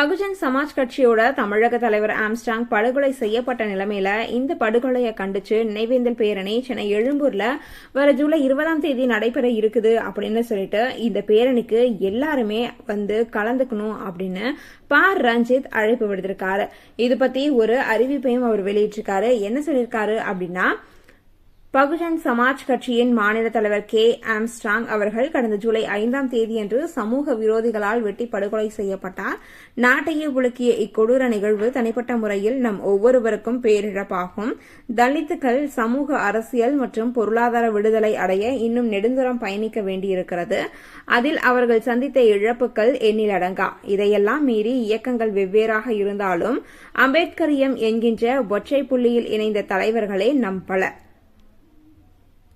பகுஜன் சமாஜ் கட்சியோட தமிழக தலைவர் ஆம்ஸ்டாங் படுகொலை செய்யப்பட்ட நிலைமையில இந்த படுகொலையை கண்டிச்சு நினைவேந்தல் பேரணி சென்னை எழும்பூர்ல வர ஜூலை இருபதாம் தேதி நடைபெற இருக்குது அப்படின்னு சொல்லிட்டு இந்த பேரணிக்கு எல்லாருமே வந்து கலந்துக்கணும் அப்படின்னு ப ரஞ்சித் அழைப்பு விடுத்திருக்காரு. இது பத்தி ஒரு அறிவிப்பையும் அவர் வெளியிட்டிருக்காரு. என்ன சொல்லியிருக்காரு அப்படின்னா பகுஜன் சமாஜ் கட்சியின் மாநில தலைவர் கே. ஆம்ஸ்ட்ராங் அவர்கள் கடந்த ஜூலை ஐந்தாம் தேதியன்று சமூக விரோதிகளால் வெட்டி படுகொலை செய்யப்பட்டார். நாட்டையே உலுக்கிய இக்கொடூர நிகழ்வு தனிப்பட்ட முறையில் நம் ஒவ்வொருவருக்கும் பேரிழப்பாகும். தலித்துகள் சமூக அரசியல் மற்றும் பொருளாதார விடுதலை அடைய இன்னும் நெடுந்தூரம் பயணிக்க வேண்டியிருக்கிறது. அதில் அவர்கள் சந்தித்த இழப்புகள் எண்ணிலடங்கா இதையெல்லாம் மீறி இயக்கங்கள் வெவ்வேறாக இருந்தாலும் அம்பேத்கரியம் என்கின்ற ஒற்றை புள்ளியில் இணைந்த தலைவர்களே நம் பலர்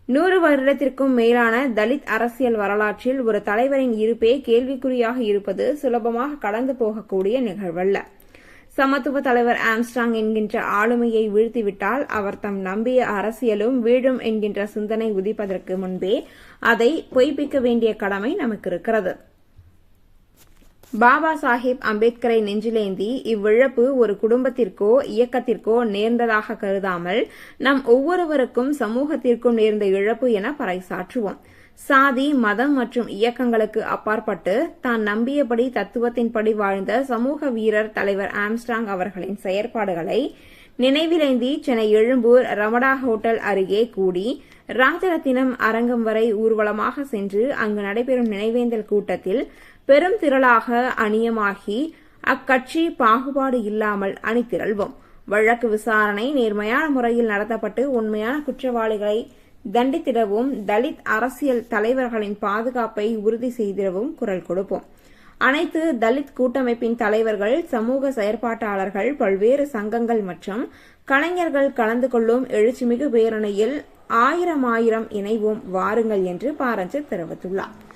நூறு வருடத்திற்கும் மேலான தலித் அரசியல் வரலாற்றில் ஒரு தலைவரின் இருப்பே கேள்விக்குறியாக இருப்பது சுலபமாக கடந்து போகக்கூடிய நிகழ்வல்ல. சமத்துவ தலைவர் ஆம்ஸ்டாங் என்கின்ற ஆளுமையை வீழ்த்திவிட்டால் அவர் தம் நம்பிய அரசியலும் வீழும் என்கின்ற சிந்தனை உதிப்பதற்கு முன்பே அதை பொய்ப்பிக்க வேண்டிய கடமை நமக்கு இருக்கிறது. பாபா சாஹிப் அம்பேத்கரை நெஞ்சிலேந்தி இவ்விழப்பு ஒரு குடும்பத்திற்கோ இயக்கத்திற்கோ நேர்ந்ததாக கருதாமல் நம் ஒவ்வொருவருக்கும் சமூகத்திற்கும் நேர்ந்த இழப்பு என பறைசாற்றுவோம். சாதி மதம் மற்றும் இயக்கங்களுக்கு அப்பாற்பட்டு தான் நம்பியபடி தத்துவத்தின்படி வாழ்ந்த சமூக வீரர் தலைவர் ஆம்ஸ்டாங் அவர்களின் செயற்பாடுகளை நினைவிலேந்தி சென்னை எழும்பூர் ரமடா ஹோட்டல் அருகே கூடி ராஜரத்தினம் அரங்கம் வரை ஊர்வலமாக சென்று அங்கு நடைபெறும் நினைவேந்தல் கூட்டத்தில் பெரும் திரளாக அணியமாகி அக்கட்சி பாகுபாடு இல்லாமல் அணிதிரள்வோம். வழக்கு விசாரணை நேர்மையான முறையில் நடத்தப்பட்டு உண்மையான குற்றவாளிகளை தண்டித்திடவும் தலித் அரசியல் தலைவர்களின் பாதுகாப்பை உறுதி செய்திடவும் குரல் கொடுப்போம். அனைத்து தலித் கூட்டமைப்பின் தலைவர்கள் சமூக செயற்பாட்டாளர்கள் பல்வேறு சங்கங்கள் மற்றும் கலைஞர்கள் கலந்து கொள்ளும் எழுச்சிமிகு பேரணியில் ஆயிரம் ஆயிரம் இணைவோம் வாருங்கள் என்று பாரஞ்சு தெரிவித்துள்ளார்.